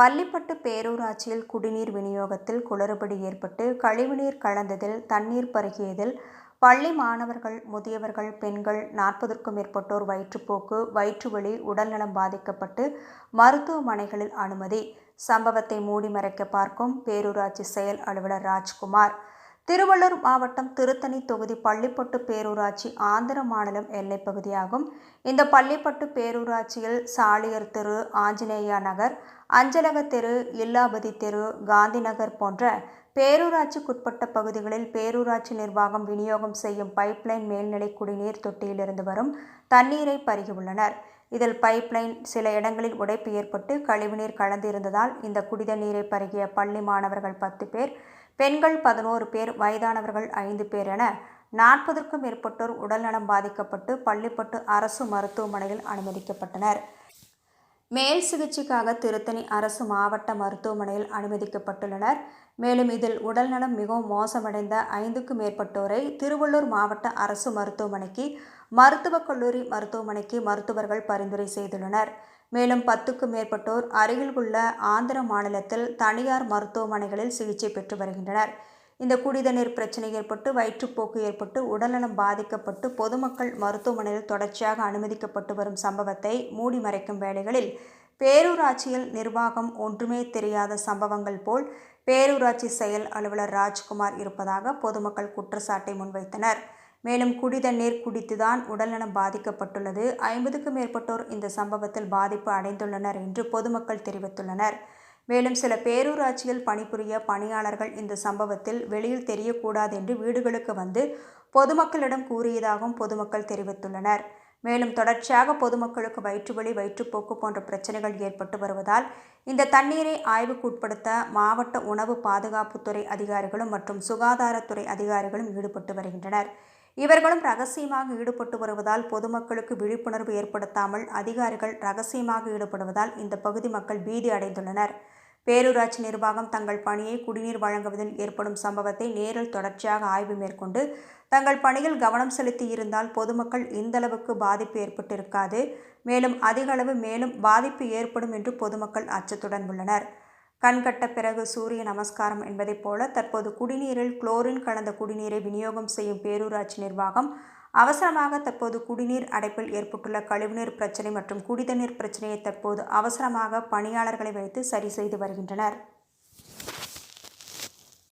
பள்ளிப்பட்டு பேரூராட்சியில் குடிநீர் விநியோகத்தில் குளறுபடி ஏற்பட்டு கழிவுநீர் கலந்ததில் தண்ணீர் பருகியதில் பள்ளி மாணவர்கள் முதியவர்கள் பெண்கள் நாற்பதற்கும் மேற்பட்டோர் வயிற்றுப்போக்கு வயிற்றுவலி உடல்நலம் பாதிக்கப்பட்டு மருத்துவமனைகளில் அனுமதி. சம்பவத்தை மூடி மறைக்க பார்க்கும் பேரூராட்சி செயல் அலுவலர் ராஜ்குமார். திருவள்ளூர் மாவட்டம் திருத்தணி தொகுதி பள்ளிப்பட்டு பேரூராட்சி ஆந்திர மாநிலம் எல்லைப் பகுதியாகும். இந்த பள்ளிப்பட்டு பேரூராட்சியில் சாலியர் தெரு ஆஞ்சநேயா நகர் அஞ்சலக தெரு இல்லாபதி தெரு காந்தி நகர் போன்ற பேரூராட்சிக்குட்பட்ட பகுதிகளில் பேரூராட்சி நிர்வாகம் விநியோகம் செய்யும் பைப்லைன் மேல்நிலை குடிநீர் தொட்டியிலிருந்து வரும் தண்ணீரை பருகியுள்ளனர். இதில் பைப்லைன் சில இடங்களில் உடைப்பு ஏற்பட்டு கழிவுநீர் கலந்திருந்ததால் இந்த குடித நீரை பருகிய பள்ளி மாணவர்கள் பத்து பேர் பெண்கள் பதினோரு பேர் வயதானவர்கள் ஐந்து பேர் என நாற்பதற்கும் மேற்பட்டோர் உடல்நலம் பாதிக்கப்பட்டு பள்ளிப்பட்டு அரசு மருத்துவமனையில் அனுமதிக்கப்பட்டனர். மேல் சிகிச்சைக்காக திருத்தணி அரசு மாவட்ட மருத்துவமனையில் அனுமதிக்கப்பட்டுள்ளனர். மேலும் இதில் உடல்நலம் மிகவும் மோசமடைந்த ஐந்துக்கும் மேற்பட்டோரை திருவள்ளூர் மாவட்ட அரசு மருத்துவமனைக்கு மருத்துவக் கல்லூரி மருத்துவமனைக்கு மருத்துவர்கள் பரிந்துரை செய்துள்ளனர். மேலும் பத்துக்கும் மேற்பட்டோர் அருகில் உள்ள ஆந்திர மாநிலத்தில் தனியார் மருத்துவமனைகளில் சிகிச்சை பெற்று வருகின்றனர். இந்த குடித நீர் பிரச்சனை ஏற்பட்டு வயிற்றுப்போக்கு ஏற்பட்டு உடல்நலம் பாதிக்கப்பட்டு பொதுமக்கள் மருத்துவமனையில் தொடர்ச்சியாக அனுமதிக்கப்பட்டு வரும் சம்பவத்தை மூடி மறைக்கும் வேளைகளில் பேரூராட்சியில் நிர்வாகம் ஒன்றுமே தெரியாத சம்பவங்கள் போல் பேரூராட்சி செயல் அலுவலர் ராஜ்குமார் இருப்பதாக பொதுமக்கள் குற்றச்சாட்டை முன்வைத்தனர். மேலும் குடித நீர் குடித்துதான் உடல்நலம் பாதிக்கப்பட்டுள்ளது. ஐம்பதுக்கும் மேற்பட்டோர் இந்த சம்பவத்தில் பாதிப்பு அடைந்துள்ளனர் என்று பொதுமக்கள் தெரிவித்துள்ளனர். மேலும் சில பேரூராட்சியில் பணிபுரிய பணியாளர்கள் இந்த சம்பவத்தில் வெளியில் தெரியக்கூடாது என்று வீடுகளுக்கு வந்து பொதுமக்களிடம் கூறியதாகவும் பொதுமக்கள் தெரிவித்துள்ளனர். மேலும் தொடர்ச்சியாக பொதுமக்களுக்கு வயிற்றுவலி வயிற்றுப்போக்கு போன்ற பிரச்சனைகள் ஏற்பட்டு வருவதால் இந்த தண்ணீரை ஆய்வுக்குட்படுத்த மாவட்ட உணவு பாதுகாப்புத்துறை அதிகாரிகளும் மற்றும் சுகாதாரத்துறை அதிகாரிகளும் ஈடுபட்டு வருகின்றனர். இவர்களும் ரகசியமாக ஈடுபட்டு வருவதால் பொதுமக்களுக்கு விழிப்புணர்வு ஏற்படுத்தாமல் அதிகாரிகள் ரகசியமாக ஈடுபடுவதால் இந்த பகுதி மக்கள் பீதி அடைந்துள்ளனர். பேரூராட்சி நிர்வாகம் தங்கள் பணியை குடிநீர் வழங்குவதில் ஏற்படும் சம்பவத்தை நேரில் தொடர்ச்சியாக ஆய்வு மேற்கொண்டு தங்கள் பணியில் கவனம் செலுத்தி இருந்தால் பொதுமக்கள் இந்தளவுக்கு பாதிப்பு ஏற்பட்டிருக்காது. மேலும் அதிக அளவு மேலும் பாதிப்பு ஏற்படும் என்று பொதுமக்கள் அச்சத்துடன் உள்ளனர். கண்கட்ட பிறகு சூரிய நமஸ்காரம் என்பதைப் போல தற்போது குடிநீரில் குளோரின் கலந்த குடிநீரை விநியோகம் செய்யும் பேரூராட்சி நிர்வாகம் அவசரமாக தற்போது குடிநீர் அடைப்பில் ஏற்பட்டுள்ள கழிவுநீர் பிரச்சனை மற்றும் குடிதண்ணீர் பிரச்சனையை தற்போது அவசரமாக பணியாளர்களை வைத்து சரி செய்து வருகின்றனர்.